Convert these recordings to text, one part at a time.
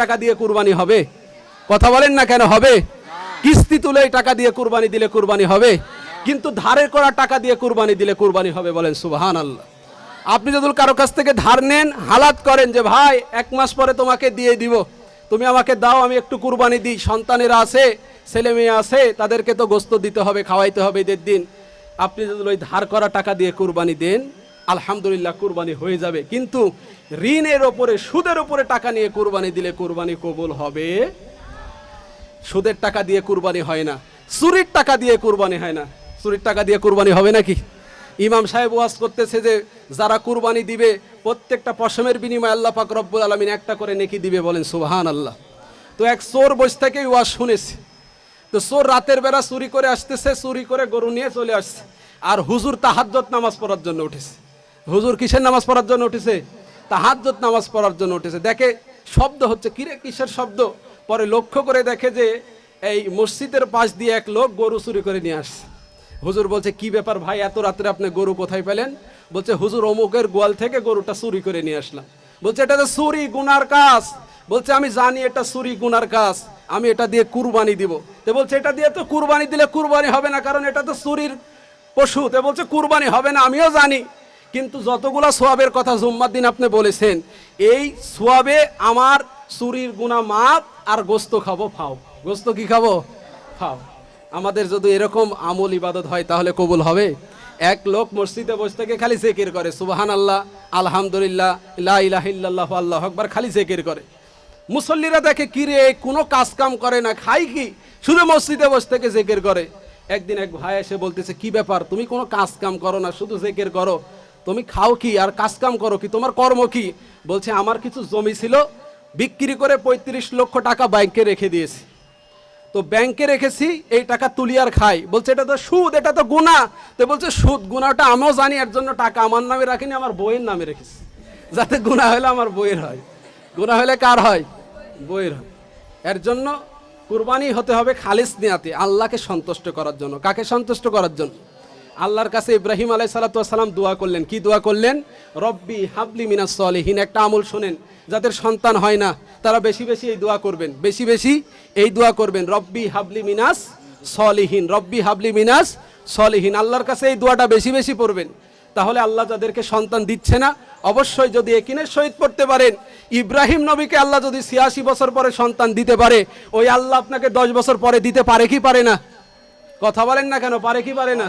টাকা দিয়ে কুরবানি হবে? কথা বলেন না কেন হবে? কিস্তি তুলে টাকা দিয়ে কুরবানি দিলে কুরবানি হবে? কিন্তু ধারের করা টাকা দিয়ে কুরবানি দিলে কুরবানি হবে বলেন সুবাহান আল্লাহ আপনি যদি কারও কাছ থেকে ধার নেন, হালাত করেন যে, ভাই, এক মাস পরে তোমাকে দিয়ে দিব। তুমি আমাকে দাও, আমি একটু কুরবানি দিই। সন্তানেরা আছে, ছেলে মেয়ে আছে, তাদেরকে তো গোস্ত দিতে হবে, খাওয়াইতে হবে ঈদের দিন। আপনি যদি ওই ধার করা টাকা দিয়ে কুরবানি দেন আলহামদুলিল্লাহ কুরবানি হয়ে যাবে। কিন্তু ঋণের ওপরে, সুদের ওপরে টাকা নিয়ে কুরবানি দিলে কুরবানি কবুল হবে? সুদের টাকা দিয়ে কুরবানি হয় না। চুরির টাকা দিয়ে কুরবানি হয় না। চুরির টাকা দিয়ে কুরবানি হবে নাকি? ইমাম সাহেব ওয়াজ করতেছে যে, যারা কুরবানি দিবে, প্রত্যেকটা পশমের বিনিময়ে আল্লাহ পাক রব্বুল আলমিন একটা করে নেকি দিবে বলেন সুবহান আল্লাহ তো এক চোর বসে থেকেই ওয়াজ শুনেছে। তো চোর রাতের বেলা চুরি করে আসতেছে, চুরি করে গরু নিয়ে চলে আসছে। আর হুজুর তাহাজ্জত নামাজ পড়ার জন্য উঠেছে। হুজুর কিসের নামাজ পড়ার জন্য উঠেছে? তাহাজ্জত নামাজ পড়ার জন্য উঠেছে। দেখে শব্দ হচ্ছে, কিরে, কিসের শব্দ? পরে লক্ষ্য করে দেখে যে এই মসজিদের পাশ দিয়ে এক লোক গরু চুরি করে নিয়ে আসছে। হুজুর বলছে, কি ব্যাপার ভাই, এত রাত্রে আপনি গরু কোথায় পেলেন? বলছে, হুজুর অমুকের গোয়াল থেকে গরুটা চুরি করে নিয়ে আসলাম। বলছে, এটা তো চুরি গুনার কাজ। বলছে, আমি জানি এটা চুরি গুনার কাজ, আমি এটা দিয়ে কুরবানি দিব। তো বলছে, এটা দিয়ে তো কুরবানি দিলে কুরবানি হবে না, কারণ এটা তো চুরির পশু। তো বলছে, কুরবানি হবে না, আমিও জানি। কিন্তু যতগুলা সোয়াবের কথা জুম্মার দিন আপনি বলেছেন, এই সোয়াবে আমার চুরির গুণা মাপ আর গোস্ত খাব, ফাও। গোস্ত কি খাব? ফাও। আমাদের যদি এরকম আমল ইবাদত হয় তাহলে কবুল হবে? এক লোক মসজিদে বসে থেকে খালি জেকির করে সুবাহান আল্লাহ আলহামদুলিল্লাহ, লা ইলাহা ইল্লাল্লাহু, আল্লাহ আকবার, খালি জেকির করে। মুসল্লিরা দেখে, কি রে, কোনো কাজ কাম করে না, খাই কি? শুধু মসজিদে বসে থেকে জেকের করে। একদিন এক ভাই এসে বলতেছে, কি ব্যাপার? তুমি কোনো কাজ কাম করো না, শুধু জেকের করো। তুমি খাও কি আর কাজ কাম করো কি? তোমার কর্ম কি? বলছে, আমার কিছু জমি ছিল, বিক্রি করে পঁয়ত্রিশ লক্ষ টাকা ব্যাংকে রেখে দিয়েছি। তো ব্যাংকে রেখেছি, এই টাকা তুলি আর খাই। বলছে, এটা তো সুদ, এটা তো গুণা তো বলছে, সুদ গুণাটা আমিও জানি, এর জন্য টাকা আমার নামে রাখিনি, আমার বইয়ের নামে রেখেছি। যাতে গুণা হলে আমার বইয়ের হয়। গুণা হলে কার হয়? বইয়ের হয়। এর জন্য কুরবানি হতে হবে খালিস নিয়াতে, আল্লাহকে সন্তুষ্ট করার জন্য। কাকে সন্তুষ্ট করার জন্য? আল্লাহর কাছে ইব্রাহিম আলাই সালাতাম দোয়া করলেন। কি দোয়া করলেন? রব্বি হাবলি মিনাস সলিহীন। একটা আমল শোনেন, যাদের সন্তান হয় না, তারা বেশি বেশি এই দোয়া করবেন। বেশি বেশি এই দোয়া করবেন, রব্বি হাবলি মিনাস সলিহীন, রব্বি হাবলি মিনাস সলিহীন। আল্লাহর কাছে এই দোয়াটা বেশি বেশি পড়বেন। তাহলে আল্লাহ যাদেরকে সন্তান দিচ্ছে না, অবশ্যই যদি একিনের সহিত পড়তে পারেন, ইব্রাহিম নবীকে আল্লাহ যদি ছিয়াশি বছর পরে সন্তান দিতে পারে, ওই আল্লাহ আপনাকে দশ বছর পরে দিতে পারে কি পারে না? কথা বলেন না কেন? পারে কি পারে না?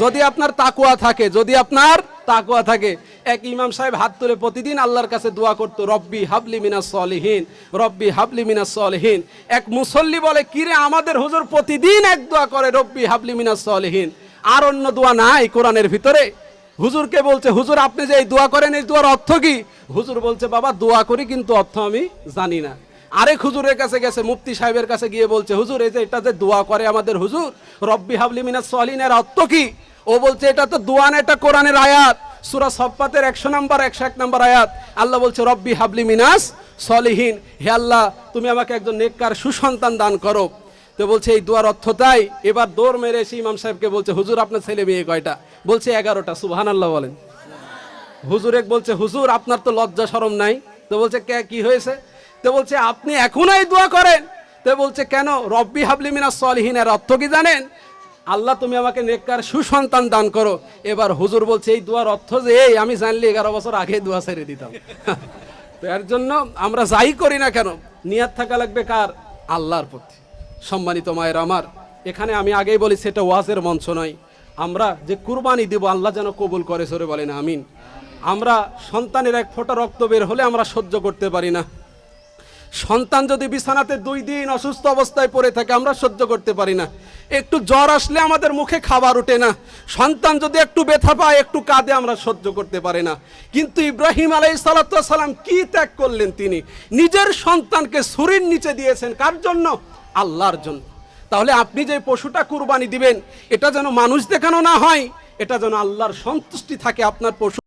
যদি আপনার তাকুয়া থাকে, যদি আপনার তাকুয়া থাকে, এক ইমাম সাহেব হাত তুলে প্রতিদিন আল্লাহর কাছে দোয়া করতো, রব্বি হাবলি মিনাস সলিহীন, রব্বি হাবলি মিনাস সলিহীন। এক মুসল্লি বলে, কিরে, আমাদের হুজুর প্রতিদিন এক দোয়া করে, রব্বি হাবলি মিনাস সলিহীন। আর অন্য দোয়া নাই কোরআনের ভিতরে। হুজুরকে বলছে, হুজুর, আপনি যে এই দোয়া করেন, এই দোয়ার অর্থ কি? হুজুর বলছে, বাবা, দোয়া করি, কিন্তু অর্থ আমি জানি না। আরেক হুজুরের কাছে গেছে, মুফতি সাহেবের কাছে গিয়ে বলছে, হুজুর, এই যে এটা যে দোয়া করে আমাদের হুজুর, রব্বি হাবলি মিনাস সলিনের অর্থ কি? ও বলছে, এটা তো দোয়া না, এটা কোরআনের আয়াত। সুরা সফাতের একশো নাম্বার, একশো এক নাম্বার আয়াত। আল্লাহ বলছে, রব্বি হাবলি মিনাস সলিহীন। হে আল্লাহ, তুমি আমাকে একজন নেককার সুসন্তান দান করো। তো বলছে, এই দোয়ার অর্থ তাই। এবার দৌড় মেরে এসে ইমাম সাহেবকে বলছে, হুজুর, আপনার ছেলে মেয়ে কয়টা? বলছে, এগারোটা। সুবহান আল্লাহ বলেন। হুজুর এক বলছে, হুজুর, আপনার তো লজ্জা সরম নাই। তো বলছে, কে, কি হয়েছে? তো বলছে, আপনি এখনও এই দোয়া করেন। তো বলছে, কেন? রব্বি হাবলি মিনাস সলিহীনের অর্থ কি জানেন? আল্লাহ, তুমি আমাকে নেককার সুসন্তান দান করো। এবার হুজুর বলছে, এই দোয়ার অর্থ যে এই, আমি জানলি এগারো বছর আগে দোয়া ছেড়ে দিতাম। তো এর জন্য আমরা যাই করি না কেন? নিয়াত থাকা লাগবে কার? আল্লাহর প্রতি। সম্মানিত মায়ের আমার, এখানে আমি আগেই বলি সেটা ওয়াজের মঞ্চ নয়। আমরা যে কুরবানি দিব, আল্লাহ যেন কবুল করে সরে বলেন, আমিন। আমরা সন্তানের এক ফোঁটা রক্ত বের হলে আমরা সহ্য করতে পারি না। সন্তান যদি বিছানাতে দুই দিন অসুস্থ অবস্থায় পড়ে থাকে, আমরা সহ্য করতে পারি না। একটু জ্বর আসলে আমাদের মুখে খাবার ওঠে না। সন্তান যদি একটু ব্যথা পায়, একটু কাঁদে, আমরা সহ্য করতে পারি না। কিন্তু ইব্রাহিম আলাই সালাম কি ত্যাগ করলেন তিনি? নিজের সন্তানকে ছুরির নিচে দিয়েছেন কার জন্য? আল্লাহর জন্য। তাহলে আপনি যে পশুটা কুরবানি দিবেন, এটা যেন মানুষ দেখানো না হয়, এটা যেন আল্লাহর সন্তুষ্টি থাকে আপনার পশু